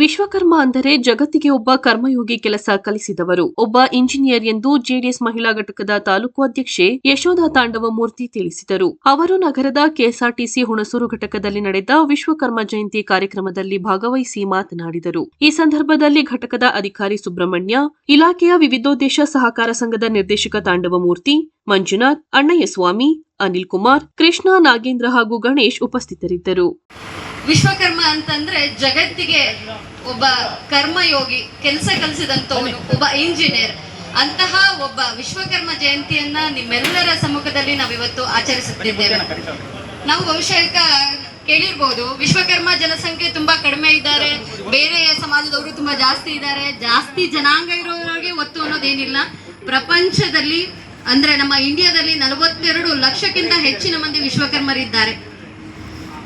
ವಿಶ್ವಕರ್ಮ ಅಂದರೆ ಜಗತ್ತಿಗೆ ಒಬ್ಬ ಕರ್ಮಯೋಗಿ ಕೆಲಸ ಕಲಿಸಿದವರು. ಒಬ್ಬ ಇಂಜಿನಿಯರ್ ಎಂದು ಜೆಡಿಎಸ್ ಮಹಿಳಾ ಘಟಕದ ತಾಲೂಕು ಅಧ್ಯಕ್ಷೆ ಯಶೋಧ ತಾಂಡವ ಮೂರ್ತಿ ತಿಳಿಸಿದರು. ಅವರು ನಗರದ ಕೆಎಸ್ಆರ್ಟಿಸಿ ಹುಣಸೂರು ಘಟಕದಲ್ಲಿ ನಡೆದ ವಿಶ್ವಕರ್ಮ ಜಯಂತಿ ಕಾರ್ಯಕ್ರಮದಲ್ಲಿ ಭಾಗವಹಿಸಿ ಮಾತನಾಡಿದರು. ಈ ಸಂದರ್ಭದಲ್ಲಿ ಘಟಕದ ಅಧಿಕಾರಿ ಸುಬ್ರಹ್ಮಣ್ಯ, ಇಲಾಖೆಯ ವಿವಿಧೋದ್ದೇಶ ಸಹಕಾರ ಸಂಘದ ನಿರ್ದೇಶಕ ತಾಂಡವ ಮೂರ್ತಿ, ಮಂಜುನಾಥ್, ಅಣ್ಣಯ್ಯ ಸ್ವಾಮಿ, ಅನಿಲ್ ಕುಮಾರ್, ಕೃಷ್ಣ ನಾಗೇಂದ್ರ ಹಾಗೂ ಗಣೇಶ್ ಉಪಸ್ಥಿತರಿದ್ದರು. ವಿಶ್ವಕರ್ಮ ಅಂತಂದ್ರೆ ಜಗತ್ತಿಗೆ ಒಬ್ಬ ಕರ್ಮಯೋಗಿ ಕೆಲಸ ಕಲಿಸಿದಂತವನು ಒಬ್ಬ ಇಂಜಿನಿಯರ್ ಅಂತಹ ಒಬ್ಬ ವಿಶ್ವಕರ್ಮ ಜಯಂತಿಯನ್ನ ನಿಮ್ಮೆಲ್ಲರ ಸಮ್ಮುಖದಲ್ಲಿ ನಾವಿವತ್ತು ಆಚರಿಸುತ್ತಿದ್ದೇವೆ. ನಾವು ಬಹುಶಃ ಕೇಳಿರ್ಬೋದು ವಿಶ್ವಕರ್ಮ ಜನಸಂಖ್ಯೆ ತುಂಬಾ ಕಡಿಮೆ ಇದ್ದಾರೆ. ಬೇರೆ ಸಮಾಜದವರು ತುಂಬಾ ಜಾಸ್ತಿ ಇದ್ದಾರೆ. ಜಾಸ್ತಿ ಜನಾಂಗ ಇರೋರಿಗೆ ಒತ್ತು ಅನ್ನೋದೇನಿಲ್ಲ. ಪ್ರಪಂಚದಲ್ಲಿ ಅಂದ್ರೆ ನಮ್ಮ ಇಂಡಿಯಾದಲ್ಲಿ ನಲವತ್ತೆರಡು ಲಕ್ಷಕ್ಕಿಂತ ಹೆಚ್ಚಿನ ಮಂದಿ ವಿಶ್ವಕರ್ಮರಿದ್ದಾರೆ.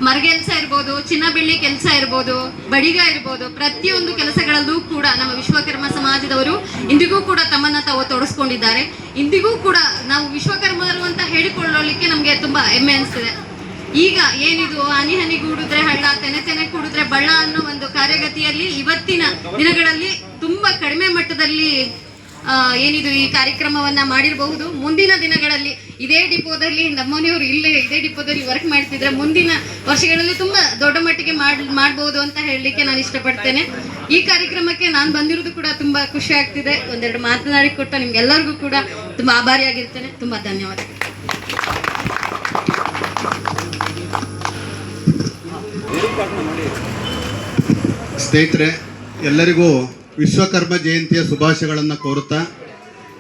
ಮರಗೆಲ್ಸ ಇರ್ಬೋದು, ಚಿನ್ನ ಬೆಳ್ಳಿ ಕೆಲಸ ಇರ್ಬೋದು, ಬಡಿಗ ಇರ್ಬೋದು, ಪ್ರತಿಯೊಂದು ಕೆಲಸಗಳಲ್ಲೂ ಕೂಡ ನಮ್ಮ ವಿಶ್ವಕರ್ಮ ಸಮಾಜದವರು ಇಂದಿಗೂ ಕೂಡ ತಮ್ಮನ್ನ ತಾವು ತೊಡಸ್ಕೊಂಡಿದ್ದಾರೆ. ಇಂದಿಗೂ ಕೂಡ ನಾವು ವಿಶ್ವಕರ್ಮರು ಅಂತ ಹೇಳಿಕೊಳ್ಳಲಿಕ್ಕೆ ನಮಗೆ ತುಂಬಾ ಹೆಮ್ಮೆ ಅನಿಸ್ತದೆ. ಈಗ ಏನಿದು, ಹನಿ ಹನಿ ಕೂಡಿದ್ರೆ ಹಳ್ಳ, ತೆನೆ ತೆನೆ ಕೂಡಿದ್ರೆ ಬಳ್ಳ ಅನ್ನೋ ಒಂದು ಕಾರ್ಯಗತಿಯಲ್ಲಿ ಇವತ್ತಿನ ದಿನಗಳಲ್ಲಿ ತುಂಬಾ ಕಡಿಮೆ ಮಟ್ಟದಲ್ಲಿ ಏನಿದು ಈ ಕಾರ್ಯಕ್ರಮವನ್ನ ಮಾಡಿರಬಹುದು? ಮುಂದಿನ ದಿನಗಳಲ್ಲಿ ಇದೇ ಡಿಪೋದಲ್ಲಿ ನಮ್ಮನೆಯವರು ಇಲ್ಲೇ ಇದೇ ಡಿಪೋದಲ್ಲಿ ವರ್ಕ್ ಮಾಡ್ತಿದ್ರೆ ಮುಂದಿನ ವರ್ಷಗಳಲ್ಲಿ ತುಂಬಾ ದೊಡ್ಡ ಮಟ್ಟಿಗೆ ಮಾಡ್, ಮಾಡ್ಬೋದು ಅಂತ ಹೇಳಲಿಕ್ಕೆ ನಾನು ಇಷ್ಟಪಡ್ತೇನೆ. ಈ ಕಾರ್ಯಕ್ರಮಕ್ಕೆ ನಾನು ಬಂದಿರೋದು ಕೂಡ ತುಂಬಾ ಖುಷಿ ಆಗ್ತಿದೆ. ಒಂದೆರಡು ಮಾತನಾಡಿ ಕೊಟ್ಟ ನಿಮ್ಗೆಲ್ಲರಿಗೂ ಕೂಡ ತುಂಬಾ ಆಭಾರಿಯಾಗಿರ್ತೇನೆ. ತುಂಬಾ ಧನ್ಯವಾದ. ಸ್ನೇಹಿತರೆ, ಎಲ್ಲರಿಗೂ ವಿಶ್ವಕರ್ಮ ಜಯಂತಿಯ ಶುಭಾಶಯಗಳನ್ನು ಕೋರುತ್ತಾ,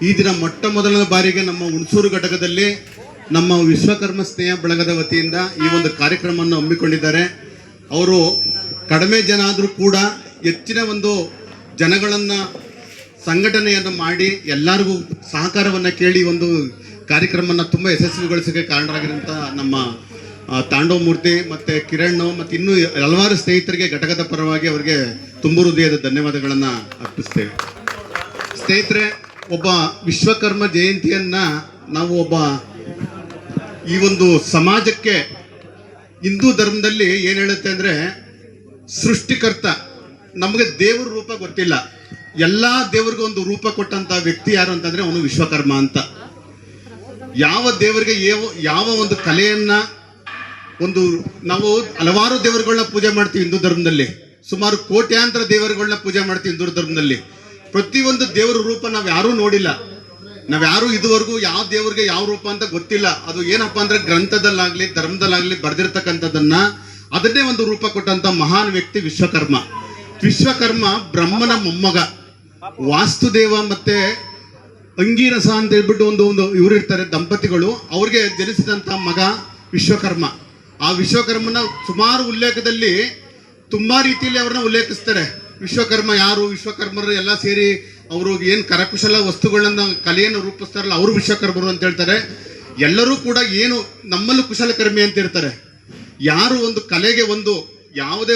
ಈ ದಿನ ಮೊಟ್ಟ ಮೊದಲನೇ ಬಾರಿಗೆ ನಮ್ಮ ಹುಣಸೂರು ಘಟಕದಲ್ಲಿ ನಮ್ಮ ವಿಶ್ವಕರ್ಮ ಸ್ನೇಹ ಬಳಗದ ವತಿಯಿಂದ ಈ ಒಂದು ಕಾರ್ಯಕ್ರಮವನ್ನು ಹಮ್ಮಿಕೊಂಡಿದ್ದಾರೆ. ಅವರು ಕಡಿಮೆ ಜನ ಆದರೂ ಕೂಡ ಹೆಚ್ಚಿನ ಒಂದು ಜನಗಳನ್ನು ಸಂಘಟನೆಯನ್ನು ಮಾಡಿ ಎಲ್ಲರಿಗೂ ಸಹಕಾರವನ್ನು ಕೇಳಿ ಒಂದು ಕಾರ್ಯಕ್ರಮವನ್ನು ತುಂಬ ಯಶಸ್ವಿಗೊಳಿಸೋಕ್ಕೆ ಕಾರಣರಾಗಿರುವಂಥ ನಮ್ಮ ತಾಂಡವ ಮೂರ್ತಿ ಮತ್ತು ಕಿರಣ್ ಮತ್ತು ಇನ್ನೂ ಹಲವಾರು ಸ್ನೇಹಿತರಿಗೆ ಘಟಕದ ಪರವಾಗಿ ಅವರಿಗೆ ತುಂಬು ಹೃದಯದ ಧನ್ಯವಾದಗಳನ್ನು ಅರ್ಪಿಸ್ತೇವೆ. ಸ್ನೇಹಿತರೆ, ಒಬ್ಬ ವಿಶ್ವಕರ್ಮ ಜಯಂತಿಯನ್ನ ನಾವು ಒಬ್ಬ ಈ ಒಂದು ಸಮಾಜಕ್ಕೆ ಹಿಂದೂ ಧರ್ಮದಲ್ಲಿ ಏನು ಹೇಳುತ್ತೆ ಅಂದರೆ ಸೃಷ್ಟಿಕರ್ತ. ನಮಗೆ ದೇವ್ರ ರೂಪ ಗೊತ್ತಿಲ್ಲ. ಎಲ್ಲ ದೇವ್ರಿಗೂ ಒಂದು ರೂಪ ಕೊಟ್ಟಂತ ವ್ಯಕ್ತಿ ಯಾರು ಅಂತಂದ್ರೆ ಅವನು ವಿಶ್ವಕರ್ಮ ಅಂತ. ಯಾವ ದೇವರಿಗೆ ಯಾವ ಒಂದು ಕಲೆಯನ್ನ ಒಂದು ನಾವು ಹಲವಾರು ದೇವರುಗಳನ್ನ ಪೂಜೆ ಮಾಡ್ತೀವಿ ಹಿಂದೂ ಧರ್ಮದಲ್ಲಿ. ಸುಮಾರು ಕೋಟ್ಯಾಂತರ ದೇವರುಗಳನ್ನ ಪೂಜೆ ಮಾಡ್ತೀವಿ ಹಿಂದೂ ಧರ್ಮದಲ್ಲಿ. ಪ್ರತಿಯೊಂದು ದೇವರ ರೂಪ ನಾವು ಯಾರೂ ನೋಡಿಲ್ಲ. ನಾವ್ಯಾರು ಇದುವರೆಗೂ ಯಾವ ದೇವರಿಗೆ ಯಾವ ರೂಪ ಅಂತ ಗೊತ್ತಿಲ್ಲ. ಅದು ಏನಪ್ಪ ಅಂದ್ರೆ ಗ್ರಂಥದಲ್ಲಾಗ್ಲಿ, ಧರ್ಮದಲ್ಲಾಗ್ಲಿ ಬರ್ದಿರ್ತಕ್ಕಂಥದ್ದನ್ನ ಅದನ್ನೇ ಒಂದು ರೂಪ ಕೊಟ್ಟಂತ ಮಹಾನ್ ವ್ಯಕ್ತಿ ವಿಶ್ವಕರ್ಮ. ವಿಶ್ವಕರ್ಮ ಬ್ರಹ್ಮನ ಮೊಮ್ಮಗ. ವಾಸ್ತುದೇವ ಮತ್ತೆ ಅಂಗೀರಸ ಅಂತ ಹೇಳ್ಬಿಟ್ಟು ಒಂದು ಒಂದು ಇವರು ಇರ್ತಾರೆ ದಂಪತಿಗಳು. ಅವ್ರಿಗೆ ಜನಿಸಿದಂತ ಮಗ ವಿಶ್ವಕರ್ಮ. ಆ ವಿಶ್ವಕರ್ಮನ ಸುಮಾರು ಉಲ್ಲೇಖದಲ್ಲಿ ತುಂಬಾ ರೀತಿಯಲ್ಲಿ ಅವ್ರನ್ನ ಉಲ್ಲೇಖಿಸ್ತಾರೆ. ವಿಶ್ವಕರ್ಮ ಯಾರು, ವಿಶ್ವಕರ್ಮರು ಎಲ್ಲ ಸೇರಿ ಅವರು ಏನು ಕರಕುಶಲ ವಸ್ತುಗಳನ್ನ, ಕಲೆಯನ್ನು ರೂಪಿಸ್ತಾರಲ್ಲ, ಅವರು ವಿಶ್ವಕರ್ಮರು ಅಂತ ಹೇಳ್ತಾರೆ. ಎಲ್ಲರೂ ಕೂಡ ಏನು ನಮ್ಮಲ್ಲೂ ಕುಶಲಕರ್ಮಿ ಅಂತ ಇರ್ತಾರೆ. ಯಾರು ಒಂದು ಕಲೆಗೆ ಒಂದು ಯಾವುದೇ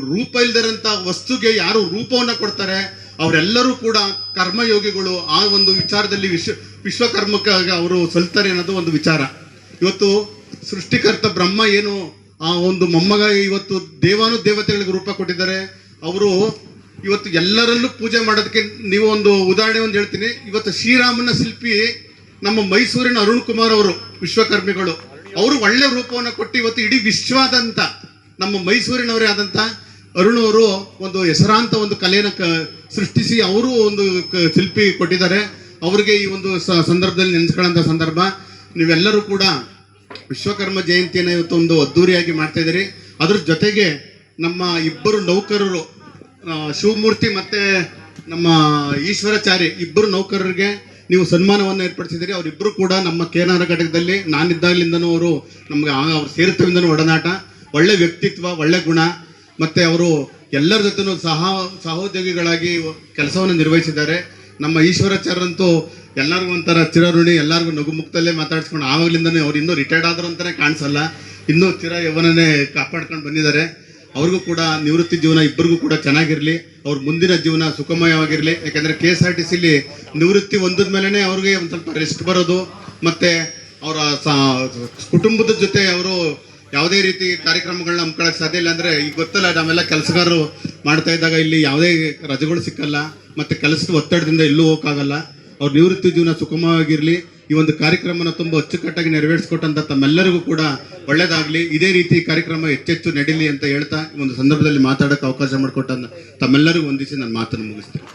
ರೂಪ ಇಲ್ದಿರಂತ ವಸ್ತುಗೆ ಯಾರು ರೂಪವನ್ನು ಕೊಡ್ತಾರೆ, ಅವರೆಲ್ಲರೂ ಕೂಡ ಕರ್ಮಯೋಗಿಗಳು ಆ ಒಂದು ವಿಚಾರದಲ್ಲಿ ವಿಶ್ವ, ವಿಶ್ವಕರ್ಮಕ್ಕಾಗಿ ಅವರು ಸಲ್ತಾರೆ ಅನ್ನೋದು ಒಂದು ವಿಚಾರ. ಇವತ್ತು ಸೃಷ್ಟಿಕರ್ತ ಬ್ರಹ್ಮ ಏನು? ಆ ಒಂದು ಮೊಮ್ಮಗ ಇವತ್ತು ದೇವಾನು ದೇವತೆಗಳಿಗೆ ರೂಪ ಕೊಟ್ಟಿದ್ದಾರೆ. ಅವರು ಇವತ್ತು ಎಲ್ಲರಲ್ಲೂ ಪೂಜೆ ಮಾಡೋದಕ್ಕೆ ನೀವು ಒಂದು ಉದಾಹರಣೆ ಒಂದು ಹೇಳ್ತೀನಿ. ಇವತ್ತು ಶ್ರೀರಾಮನ ಶಿಲ್ಪಿ ನಮ್ಮ ಮೈಸೂರಿನ ಅರುಣ್ ಕುಮಾರ್ ಅವರು, ವಿಶ್ವಕರ್ಮಿಗಳು, ಅವರು ಒಳ್ಳೆ ರೂಪವನ್ನು ಕೊಟ್ಟು ಇವತ್ತು ಇಡೀ ವಿಶ್ವಾದಂತ ನಮ್ಮ ಮೈಸೂರಿನವರೇ ಆದಂತ ಅರುಣ್ ಅವರು ಒಂದು ಹೆಸರಾಂತ ಒಂದು ಕಲೆಯನ್ನು ಸೃಷ್ಟಿಸಿ ಅವರು ಒಂದು ಶಿಲ್ಪಿ ಕೊಟ್ಟಿದ್ದಾರೆ. ಅವರಿಗೆ ಈ ಒಂದು ಸಂದರ್ಭದಲ್ಲಿ ನೆನೆಸ್ಕೊಳ್ಳೋಂಥ ಸಂದರ್ಭ. ನೀವೆಲ್ಲರೂ ಕೂಡ ವಿಶ್ವಕರ್ಮ ಜಯಂತಿಯನ್ನು ಇವತ್ತು ಒಂದು ಅದ್ದೂರಿಯಾಗಿ ಮಾಡ್ತಾ ಇದ್ದೀರಿ. ಅದ್ರ ಜೊತೆಗೆ ನಮ್ಮ ಇಬ್ಬರು ನೌಕರರು ಶಿವಮೂರ್ತಿ ಮತ್ತೆ ನಮ್ಮ ಈಶ್ವರಾಚಾರಿ ಇಬ್ಬರು ನೌಕರರಿಗೆ ನೀವು ಸನ್ಮಾನವನ್ನು ಏರ್ಪಡಿಸಿದ್ದೀರಿ. ಅವರಿಬ್ಬರು ಕೂಡ ನಮ್ಮ ಕೇನಾರ ಘಟಕದಲ್ಲಿ, ನಾನಿದ್ದಾಗಲಿಂದನೂ ಅವರು ನಮ್ಗೆ ಅವ್ರು ಸೇರುತ್ತವಿಂದನೂ ಒಡನಾಟ. ಒಳ್ಳೆ ವ್ಯಕ್ತಿತ್ವ, ಒಳ್ಳೆ ಗುಣ, ಮತ್ತೆ ಅವರು ಎಲ್ಲರ ಜೊತೆನೂ ಸಹ, ಸಹೋದ್ಯೋಗಿಗಳಾಗಿ ಕೆಲಸವನ್ನು ನಿರ್ವಹಿಸಿದ್ದಾರೆ. ನಮ್ಮ ಈಶ್ವರಾಚಾರ್ಯರಂತೂ ಎಲ್ಲರಿಗೂ ಒಂಥರ ಚಿರಋಣಿ, ಎಲ್ಲರಿಗೂ ನಗು ಮುಕ್ತಲ್ಲೇ ಮಾತಾಡ್ಸ್ಕೊಂಡು ಆವಾಗಲಿಂದನೇ ಅವ್ರು ಇನ್ನೂ ರಿಟೈರ್ಡ್ ಆದ್ರು ಅಂತಾನೆ ಕಾಣಿಸಲ್ಲ. ಇನ್ನೂ ಚಿರ ಯವನನೇ ಕಾಪಾಡ್ಕೊಂಡು ಬಂದಿದ್ದಾರೆ. ಅವ್ರಿಗೂ ಕೂಡ ನಿವೃತ್ತಿ ಜೀವನ ಇಬ್ಬರಿಗೂ ಕೂಡ ಚೆನ್ನಾಗಿರಲಿ. ಅವ್ರ ಮುಂದಿನ ಜೀವನ ಸುಖಮಯವಾಗಿರಲಿ. ಯಾಕಂದ್ರೆ ಕೆ ಎಸ್ ಆರ್ ಟಿ ಸಿಲಿ ನಿವೃತ್ತಿ ಹೊಂದಿದ ಮೇಲೇ ಅವ್ರಿಗೆ ಒಂದು ಸ್ವಲ್ಪ ರೆಸ್ಟ್ ಬರೋದು. ಮತ್ತೆ ಅವರ ಕುಟುಂಬದ ಜೊತೆ ಅವರು ಯಾವುದೇ ರೀತಿ ಕಾರ್ಯಕ್ರಮಗಳನ್ನ ಹಮ್ಕೊಳ್ಳೋಕೆ ಸಾಧ್ಯ ಇಲ್ಲ ಅಂದ್ರೆ ಈಗ ಗೊತ್ತಲ್ಲ, ನಾವೆಲ್ಲ ಕೆಲಸಗಾರರು ಮಾಡ್ತಾ ಇದ್ದಾಗ ಇಲ್ಲಿ ಯಾವುದೇ ರಜೆಗಳು ಸಿಕ್ಕಲ್ಲ. ಮತ್ತೆ ಕೆಲಸದ ಒತ್ತಡದಿಂದ ಎಲ್ಲೂ ಹೋಗಕ್ಕಾಗಲ್ಲ. ಅವ್ರ ನಿವೃತ್ತಿ ಜೀವನ ಸುಗಮವಾಗಿರ್ಲಿ, ಈ ಒಂದು ಕಾರ್ಯಕ್ರಮನ ತುಂಬಾ ಅಚ್ಚುಕಟ್ಟಾಗಿ ನೆರವೇರಿಸಿಕೊಟ್ಟಂತ ತಮ್ಮೆಲ್ಲರಿಗೂ ಕೂಡ ಒಳ್ಳೇದಾಗ್ಲಿ. ಇದೇ ರೀತಿ ಕಾರ್ಯಕ್ರಮ ಹೆಚ್ಚೆಚ್ಚು ನಡೀಲಿ ಅಂತ ಹೇಳ್ತಾ ಈ ಒಂದು ಸಂದರ್ಭದಲ್ಲಿ ಮಾತಾಡಕ್ಕೆ ಅವಕಾಶ ಮಾಡಿಕೊಟ್ಟ ತಮ್ಮೆಲ್ಲರಿಗೂ ವಂದಿಸಿ ನನ್ನ ಮಾತನ್ನು ಮುಗಿಸ್ತೇನೆ.